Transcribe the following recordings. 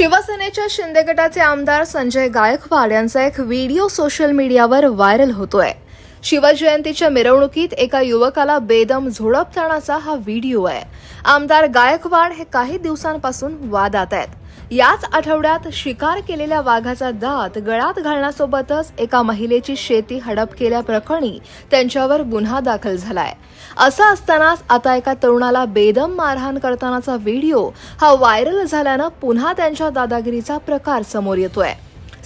शिवसेनेच्या शिंदे गटाचे आमदार संजय गायकवाड यांचा एक व्हिडिओ सोशल मीडियावर व्हायरल होतोय. शिवजयंतीच्या मिरवणुकीत एका युवकाला बेदम झोडपतानाचा हा व्हिडिओ आहे. आमदार गायकवाड हे काही दिवसांपासून वादात आहेत. याच आठवड्यात शिकार केलेल्या वाघाचा दात गळ्यात घालण्यासोबतच एका महिलेची शेती हडप केल्याप्रकरणी त्यांच्यावर गुन्हा दाखल झालाय. असं असतानाच आता एका तरुणाला बेदम मारहाण करतानाचा व्हिडिओ हा व्हायरल झाल्यानं पुन्हा त्यांच्या दादागिरीचा प्रकार समोर येतोय.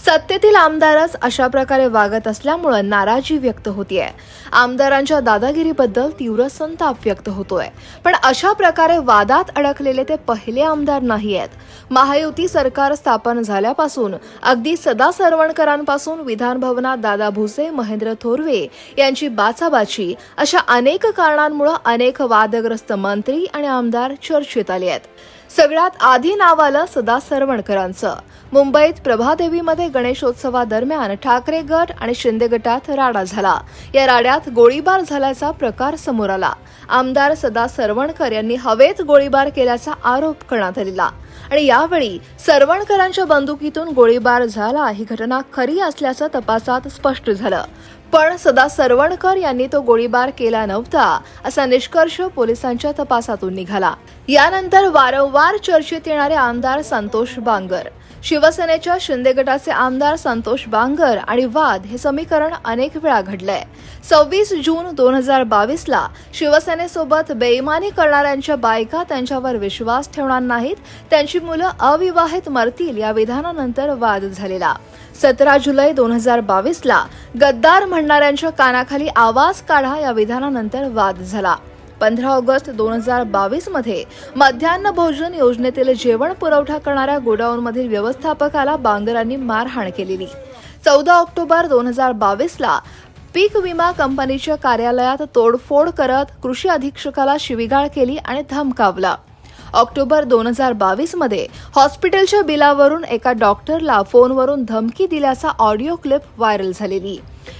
सत्तेतील आमदारच अशा प्रकारे वागत असल्यामुळे नाराजी व्यक्त होतीये. आमदारांच्या दादागिरीबद्दल तीव्र संताप व्यक्त होतोय. पण अशा प्रकारे वादात अडकलेले ते पहिले आमदार नाही आहेत महायुती सरकार स्थापन झाल्यापासून अगदी सदा सरवणकरांपासून विधानभवनात दादा भुसे महेंद्र थोरवे यांची बाचाबाची अशा अनेक कारणांमुळे अनेक वादग्रस्त मंत्री आणि आमदार चर्चेत आले आहेत सगळ्यात आधी नाव आलं सदा सरवणकरांचं. मुंबईत प्रभादेवीमध्ये गणेशोत्सवादरम्यान ठाकरे गट आणि शिंदे गटात राडा झाला. या राड्यात गोळीबार झाल्याचा प्रकार समोर आला. आमदार सदा सरवणकर यांनी हवेत गोळीबार केल्याचा आरोप करण्यात आलेला. आणि यावेळी सरवणकरांच्या बंदुकीतून गोळीबार झाला. ही घटना खरी असल्याचं तपासात स्पष्ट झालं. पण सदा सरवणकर यांनी तो गोळीबार केला नव्हता असा निष्कर्ष पोलिसांच्या तपासातून निघाला. यानंतर वारंवार चर्चेत येणारे आमदार संतोष बांगर. शिवसेनेच्या शिंदे गटाचे आमदार संतोष बांगर आणि वाद हे समीकरण अनेक वेळा घडलंय. सव्वीस जून दोन हजार बावीसला शिवसेनेसोबत बेईमानी करणाऱ्यांच्या बायका त्यांच्यावर विश्वास ठेवणार नाहीत त्यांची मुलं अविवाहित मरतील या विधानानंतर वाद झालेला. सतरा जुलै दोन हजार बावीसला गद्दार म्हणणाऱ्यांच्या कानाखाली आवाज काढा या विधानानंतर वाद झाला. पंधरा ऑगस्ट दोन हजार बावीसमध्ये मध्यान्ह भोजन योजनेतील जेवण पुरवठा करणाऱ्या गोडाऊनमधील व्यवस्थापकाला बांगरांनी मारहाण केलेली. चौदा ऑक्टोबर दोन हजार बावीसला पीक विमा कंपनीच्या कार्यालयात तोडफोड करत कृषी अधीक्षकाला शिवीगाळ केली आणि धमकावला. ऑक्टोबर दोन हजार बावीसमध्ये हॉस्पिटलच्या बिलावरून एका डॉक्टरला फोनवरून धमकी दिल्याचा ऑडिओ क्लिप व्हायरल झालेली.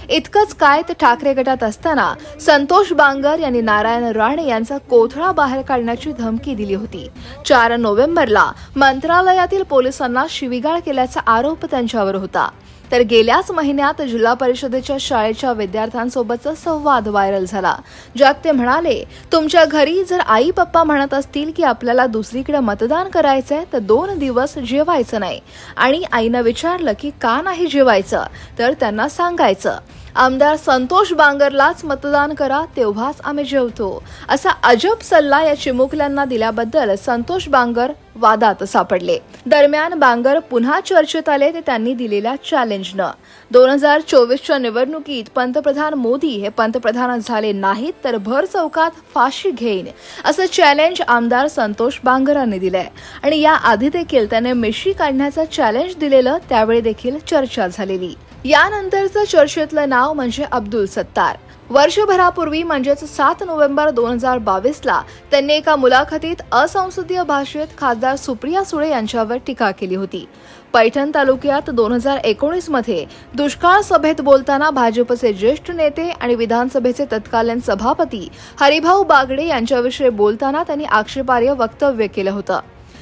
इतकंच काय तर ठाकरे गटात असताना संतोष बांगर यांनी नारायण राणे यांचा कोथळा बाहेर काढण्याची धमकी दिली होती. चार नोव्हेंबरला मंत्रालयातील पोलिसांना शिवीगाळ केल्याचा आरोप त्यांच्यावर होता. तर गेल्याच महिन्यात जिल्हा परिषदेच्या शाळेच्या विद्यार्थ्यांसोबतचा संवाद व्हायरल झाला ज्यात ते म्हणाले तुमच्या घरी जर आई पप्पा म्हणत असतील की आपल्याला दुसरीकडे मतदान करायचंय तर दोन दिवस जेवायचं नाही. आणि आईनं विचारलं की का नाही जेवायचं तर त्यांना सांगायचं. आमदार संतोष बांगरलाच मतदान करा तेव्हाच आम्ही जेवतो. असा अजब सल्ला या चिमुकल्यांना दिल्याबद्दल संतोष बांगर वादात सापडले. दरम्यान बांगर पुन्हा चर्चेत आले ते त्यांनी दिलेल्या चॅलेंजनं दोन हजार चोवीसच्या निवडणुकीत पंतप्रधान मोदी हे पंतप्रधान झाले नाहीत तर भर चौकात फाशी घेईन असं चॅलेंज आमदार संतोष बांगरांनी दिलंय. आणि या आधी देखील त्याने मिशी काढण्याचं चॅलेंज दिलेलं त्यावेळी देखील चर्चा झालेली. यानंतरचं चर्चेतलं नाव म्हणजे अब्दुल सत्तार. वर्षभरापूर्वी म्हणजेच सात नोव्हेंबर दोन हजार बावीसला त्यांनी एका मुलाखतीत असंसदीय भाषेत खासदार सुप्रिया सुळे यांच्यावर टीका केली होती. पैठण तालुक्यात दोन हजार एकोणीसमध्ये दुष्काळ सभेत बोलताना भाजपचे ज्येष्ठ नेते आणि विधानसभेचे तत्कालीन सभापती हरिभाऊ बागडे यांच्याविषयी बोलताना त्यांनी आक्षेपार्ह वक्तव्य केलं होतं.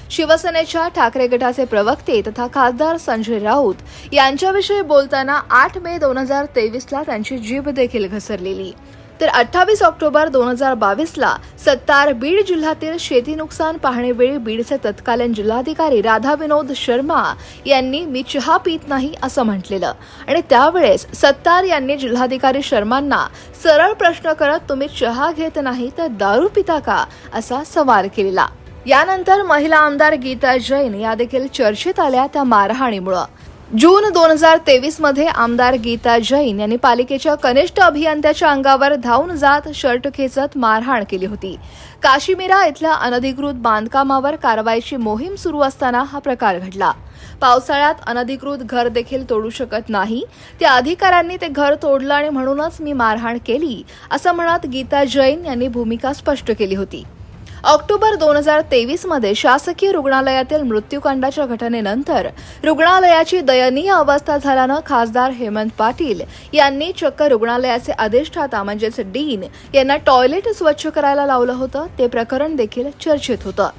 शिवसेनेच्या ठाकरे गटाचे प्रवक्ते तथा खासदार संजय राऊत यांच्याविषयी बोलताना आठ मे दोन हजार तेवीसला त्यांची जीभ देखील घसरलेली. तर अठ्ठावीस ऑक्टोबर दोन हजार बावीसला सत्तार बीड जिल्ह्यातील शेती नुकसान पाहणीवेळी बीडचे तत्कालीन जिल्हाधिकारी राधा विनोद शर्मा यांनी मी चहा पित नाही असं म्हटलेलं. आणि त्यावेळेस सत्तार यांनी जिल्हाधिकारी शर्मांना सरळ प्रश्न करत तुम्ही चहा घेत नाही तर दारू पिता का? असा सवाल केलेला. यानंतर महिला आमदार गीता जैन या देखील चर्चेत आल्या त्या मारहाणीमुळं. जून दोन हजार तेवीसमध्ये आमदार गीता जैन यांनी पालिकेच्या कनिष्ठ अभियंत्याच्या अंगावर धावून जात शर्ट खेचत मारहाण केली होती. काशीमिरा इथल्या अनधिकृत बांधकामावर कारवाईची मोहीम सुरू असताना हा प्रकार घडला. पावसाळ्यात अनधिकृत घर देखील तोडू शकत नाही. त्या अधिकाऱ्यांनी ते घर तोडलं आणि म्हणूनच मी मारहाण केली असं म्हणत गीता जैन यांनी भूमिका स्पष्ट केली होती. ऑक्टोबर दोन हजार तेवीसमध्ये शासकीय रुग्णालयातील मृत्यूकांडाच्या घटनेनंतर रुग्णालयाची दयनीय अवस्था झाल्यानं खासदार हेमंत पाटील यांनी चक्क रुग्णालयाचे अधिष्ठाता म्हणजेच डीन यांना टॉयलेट स्वच्छ करायला लावलं होतं. ते प्रकरण देखील चर्चेत होतं.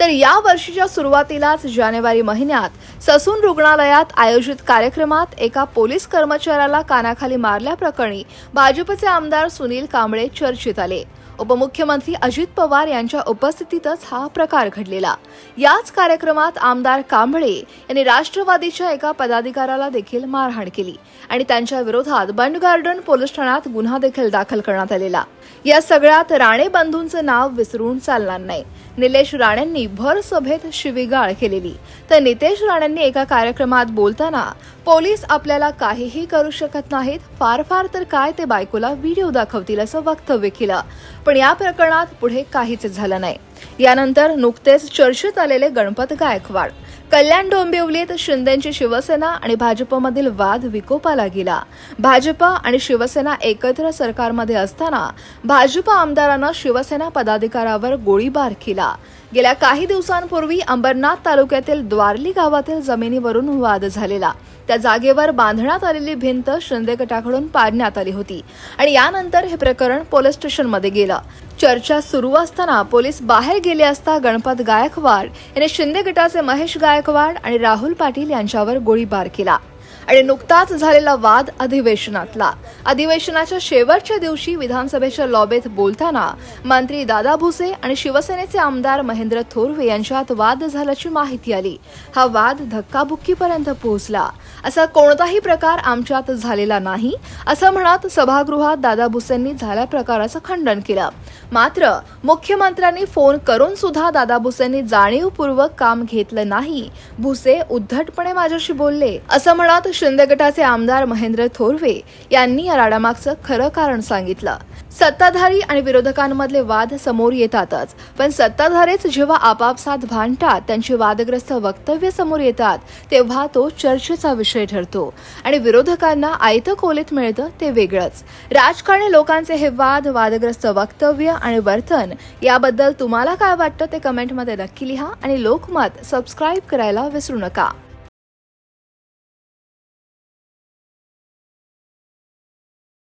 तर या वर्षीच्या सुरुवातीलाच जानेवारी महिन्यात ससून रुग्णालयात आयोजित कार्यक्रमात एका पोलीस कर्मचाऱ्याला कानाखाली मारल्याप्रकरणी भाजपचे आमदार सुनील कांबळे चर्चेत आले. उपमुख्यमंत्री अजित पवार यांच्या उपस्थितीतच हा प्रकार घडलेला. याच कार्यक्रमात आमदार कांबळे यांनी राष्ट्रवादीच्या एका पदाधिकाऱ्याला देखील मारहाण केली आणि त्यांच्या विरोधात बंड गार्डन पोलीस ठाण्यात गुन्हा देखील दाखल करण्यात आलेला. या सगळ्यात राणे बंधूंचं नाव विसरून चालणार नाही. निलेश राणेंनी भर सभेत शिवीगाळ केलेली. तर नितेश राणेंनी एका कार्यक्रमात बोलताना पोलीस आपल्याला काहीही करू शकत नाहीत. फार फार तर काय ते बायकोला व्हिडिओ दाखवतील असं वक्तव्य केलं. पण या प्रकरणात पुढे काहीच झालं नाही. यानंतर नुकतेच चर्चेत आलेले गणपत गायकवाड. कल्याण डोंबिवलीत शिंदेची शिवसेना आणि भाजपमधील वाद विकोपाला गेला. भाजप आणि शिवसेना एकत्र सरकारमध्ये असताना भाजप आमदारानं शिवसेना पदाधिकाऱ्यावर गोळीबार केला. गेल्या काही दिवसांपूर्वी अंबरनाथ तालुक्यातील द्वारली गावातील जमिनीवरून वाद झालेला. त्या जागेवर बांधण्यात आलेली भिंत शिंदे गटाकडून पाडण्यात आली होती आणि यानंतर हे प्रकरण पोलीस स्टेशनमध्ये गेलं. चर्चा सुरू असताना पोलीस बाहेर गेले असता गणपत गायकवाड याने शिंदे गटाचे महेश गायकवाड आणि राहुल पाटील यांच्यावर गोळीबार केला. आणि नुकताच झालेला वाद अधिवेशनातला. अधिवेशनाच्या शेवटच्या दिवशी विधानसभेच्या लॉबेत बोलताना मंत्री दादा भुसे आणि शिवसेनेचे आमदार महेंद्र थोरवे यांच्यात वाद झाल्याची माहिती आली. हा वाद धक्काबुक्कीपर्यंत पोहोचला. असा कोणताही प्रकार आमच्यात झालेला नाही असं म्हणत सभागृहात दादा भुसेंनी झाल्या प्रकाराचं खंडन केलं. मात्र मुख्यमंत्र्यांनी फोन करून सुद्धा दादा भुसेंनी जाणीवपूर्वक काम घेतलं नाही. भुसे उद्धटपणे माझ्याशी बोलले. असं म्हणत शिंदे गटाचे आमदार महेंद्र थोरवे यांनी या राडामागचं खरं कारण सांगितलं. सत्ताधारी आणि विरोधकांमधले वाद समोर येतातच पण सत्ताधारीच जेव्हा आपापसात भांडतात त्यांची वादग्रस्त वक्तव्य समोर येतात तेव्हा तो चर्चेचा विषय ठरतो. आणि विरोधकांना आयतं खोलीत मिळतं ते वेगळंच. राजकारणी लोकांचे हे वाद वादग्रस्त वक्तव्य आणि वर्तन याबद्दल तुम्हाला काय वाटतं ते कमेंटमध्ये नक्की लिहा आणि लोकमत सबस्क्राईब करायला विसरू नका.